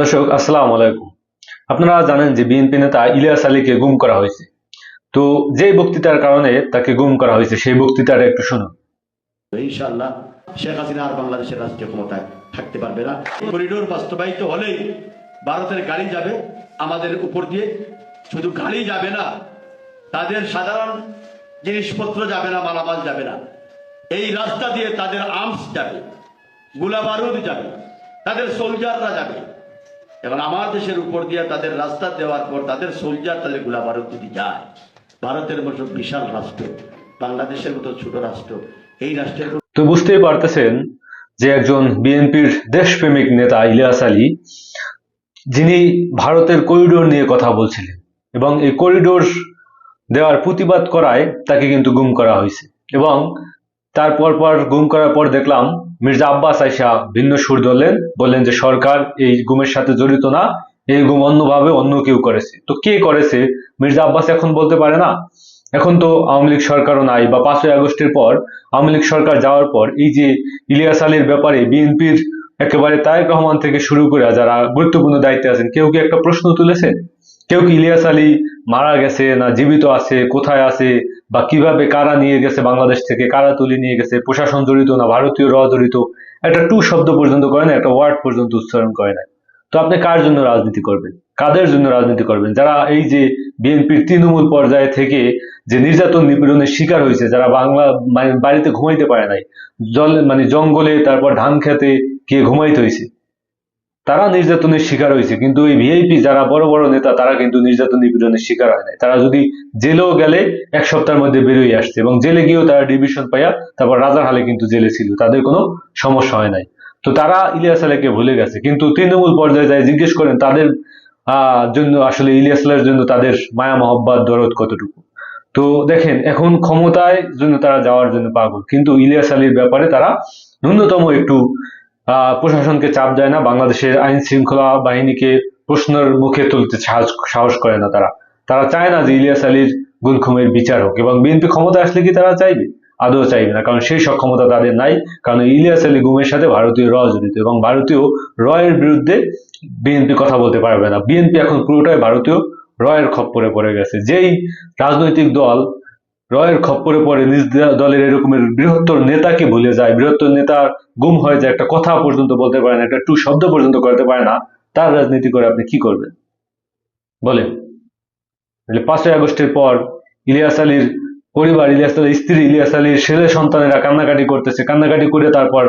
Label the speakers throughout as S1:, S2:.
S1: দর্শক, আসসালামু আলাইকুম। আপনারা জানেন যে বিএনপি নেতা ইলিয়াস আলীকে গুম করা হয়েছে। তো যে বক্তৃতার কারণে তাকে গুম করা হয়েছে, সেই বক্তৃতাটা একটু শুনুন।
S2: ইনশাআল্লাহ শেখ হাসিনা আর বাংলাদেশের রাষ্ট্রীয় ক্ষমতায় থাকতে পারবে না। করিডোর বাস্তবায়িত হলেই ভারতের গাড়ি যাবে আমাদের উপর দিয়ে। শুধু গাড়ি যাবে না, তাদের সাধারণ জিনিসপত্র যাবে না, মালামাল যাবে না। এই রাস্তা দিয়ে তাদের আর্মস যাবে গোলা যাবে, তাদের সোলজাররা যাবে। এবং আমার দেশের উপর দিয়ে তাদের রাস্তা দেওয়ার পর তাদের সোলজার তাদের গোলা বারুদ যদি যায়, ভারতের মতো বিশাল রাষ্ট্র, বাংলাদেশের মতো ছোট রাষ্ট্র, এই রাষ্ট্রের
S1: তো বুঝতেই পারতেছেন যে একজন বিএনপির দেশপ্রেমিক নেতা ইলিয়াস আলী, যিনি ভারতের করিডোর নিয়ে কথা বলছিলেন এবং এই করিডোর দেওয়ার প্রতিবাদ করায় তাকে কিন্তু গুম করা হয়েছে এবং তারপর পর গুম করার পর দেখলাম মির্জা আব্বাস আইসা ভিন্ন সুর ধরলেন, বললেন যে, সরকার এই গুমের সাথে জড়িত না, এই গুম অন্যভাবে অন্য কেউ করেছে। তো কে করেছে? মির্জা আব্বাস এখন বলতে পারে না। এখন তো আওয়ামী লীগ সরকারও নাই বা পাঁচই আগস্টের পর আওয়ামী লীগ সরকার যাওয়ার পর এই যে ইলিয়াস আলীর ব্যাপারে বিএনপির একেবারে তারেক রহমান থেকে শুরু করে যারা গুরুত্বপূর্ণ দায়িত্বে আছেন, কেউ কি একটা প্রশ্ন তুলেছেন কেউ কি ইলিয়াস আলী মারা গেছে না জীবিত আছে, কোথায় আছে, বা কীভাবে কারা নিয়ে গেছে বাংলাদেশ থেকে, কারা তুলে নিয়ে গেছে, প্রশাসন জড়িত না, ভারতীয় র জড়িত, একটা টু শব্দ পর্যন্ত করে না, একটা ওয়ার্ড পর্যন্ত উচ্চারণ করে না। তো আপনি কার জন্য রাজনীতি করবেন? কাদের জন্য রাজনীতি করবেন? যারা এই যে বিএনপির তৃণমূল পর্যায়ে থেকে যে নির্যাতন নিপীড়নের শিকার হয়েছে, যারা বাংলা বাড়িতে ঘুমাইতে পারে নাই, জল মানে জঙ্গলে তারপর ধান খেতে কে ঘুমাইতে হয়েছে তারা নির্যাতনের শিকার হয়েছে, কিন্তু এই ভিআইপি যারা বড় বড় নেতা, তারা কিন্তু নির্যাতন নিপীড়নের শিকার হয় নাই। তারা যদি জেলেও গেলে এক সপ্তাহের মধ্যে বেরোয় আসছে এবং জেলে গিয়েও তারা ডিভিশন পাইয়া তারপর রাজার হালে কিন্তু জেলে ছিল, তাদের কোনো সমস্যা হয় নাই। তো তারা ইলিয়াস আলীকে ভুলে গেছে, কিন্তু তৃণমূল পর্যায়ে যায়, জিজ্ঞেস করেন, তাদের জন্য আসলে ইলিয়াস আলীর জন্য তাদের মায়া, মহব্বত, দরদ কতটুকু? তো দেখেন, এখন ক্ষমতায় জন্য তারা যাওয়ার জন্য পাগল, কিন্তু ইলিয়াস আলীর ব্যাপারে তারা ন্যূনতম একটু প্রশাসনকে চাপ দেয় না, বাংলাদেশের আইন শৃঙ্খলা বাহিনীকে প্রশ্নের মুখে তুলতে সাহস করে না তারা। তারা চায় না যে ইলিয়াস আলীর গুলখুমের বিচার হোক, এবং বিএনপি ক্ষমতা আসলে কি তারা চাইবে? আদৌ চাইবে না, কারণ সেই সক্ষমতা তাদের নাই, কারণ ইলিয়াস আলী গুমের সাথে ভারতীয় র জড়িত এবং ভারতীয় রয়ের বিরুদ্ধে বিএনপি কথা বলতে পারবে না। বিএনপি এখন পুরোটাই ভারতীয় রয়ের খপ্পরে পড়ে গেছে। যেই রাজনৈতিক দল রয়ের খপ্পরে পড়ে নিজ দলের এরকমের বৃহত্তর নেতাকে ভুলে যায়? বৃহত্তর নেতা গুম হয়ে যায়, একটা কথা পর্যন্ত বলতে পারে না, একটা টু শব্দ পর্যন্ত করতে পারে না। তার রাজনীতি করে আপনি কি করবেন? বলেন। পাঁচই আগস্টের পর ইলিয়াস আলীর পরিবার, ইলিয়াস আলীর স্ত্রী, ইলিয়াস আলীর ছেলে সন্তানেরা কান্নাকাটি করতেছে। কান্নাকাটি করে তারপর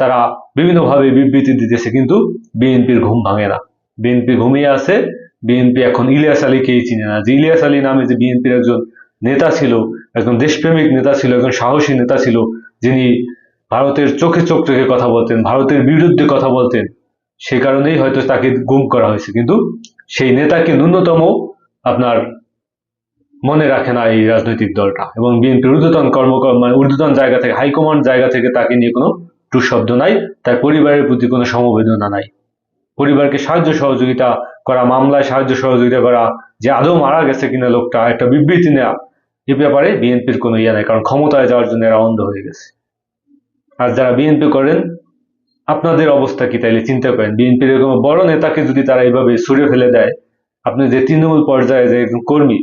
S1: তারা বিভিন্নভাবে বিবৃতি দিতেছে, কিন্তু বিএনপির ঘুম ভাঙে না। বিএনপি ঘুমিয়ে আছে, বিএনপি এখন ইলিয়াস আলীকেই চিনে না। যে ইলিয়াস আলী নামে যে বিএনপির একজন নেতা ছিল, একজন দেশপ্রেমিক নেতা ছিল, একজন সাহসী নেতা ছিল, যিনি ভারতের চোখে চোখ রেখে কথা বলতেন, ভারতের বিরুদ্ধে কথা বলতেন, সে কারণেই হয়তো তাকে গুম করা হয়েছে। কিন্তু সেই নেতাকে ন্যূনতম আপনার মনে রাখে না এই রাজনৈতিক দলটা এবং বিএনপির ঊর্ধ্বতন কর্মকর্তা মানে ঊর্ধ্বতন জায়গা থেকে, হাইকমান্ড জায়গা থেকে তাকে নিয়ে কোনো টু শব্দ নাই, তার পরিবারের প্রতি কোনো সমবেদনা নাই। পরিবারকে সাহায্য সহযোগিতা করা, মামলায় সাহায্য সহযোগিতা করা, যে আদৌ মারা গেছে কিনা লোকটা, একটা বিবৃতি নেওয়া এ ব্যাপারে বিএনপির কোনো ইয়ে নাই, কারণ ক্ষমতায় যাওয়ার জন্য এরা অন্ধ হয়ে গেছে। আর যারা বিএনপি করেন, আপনাদের অবস্থা কি তাইলে চিন্তা করেন? বিএনপির এরকম বড় নেতাকে যদি তারা এইভাবে ছুড়ে ফেলে দেয়, আপনি যে তৃণমূল পর্যায়ে যে একজন কর্মী,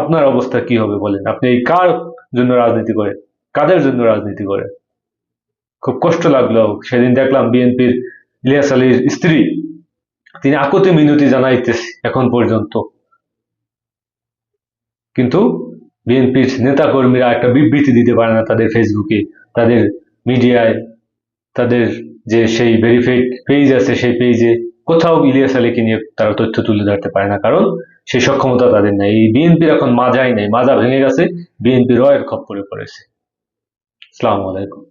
S1: আপনার অবস্থা কি হবে বলেন? আপনি এই কার জন্য রাজনীতি করেন? কাদের জন্য রাজনীতি করেন? খুব কষ্ট লাগল। সেদিন দেখলাম বিএনপির ইলিয়াস আলীর স্ত্রী, তিনি আকতি মিনতি জানাইতেছে এখন পর্যন্ত। কিন্তু বিএনপির নেতা কর্মীরা একটা বিবৃতি দিতে পারে না তাদের ফেসবুকে তাদের মিডিয়ায়, তাদের যে সেই ভেরিফাইড পেজ আছে সেই পেজে কোথাও ইলিয়াস আলীকে নিয়ে তারা তথ্য তুলে ধরতে পারে না, কারণ সেই সক্ষমতা তাদের নাই। এই বিএনপির এখন মাজাই নেই, মাজা ভেঙে গেছে, বিএনপি রয়ের খপ করে পড়েছে। আসসালামু আলাইকুম।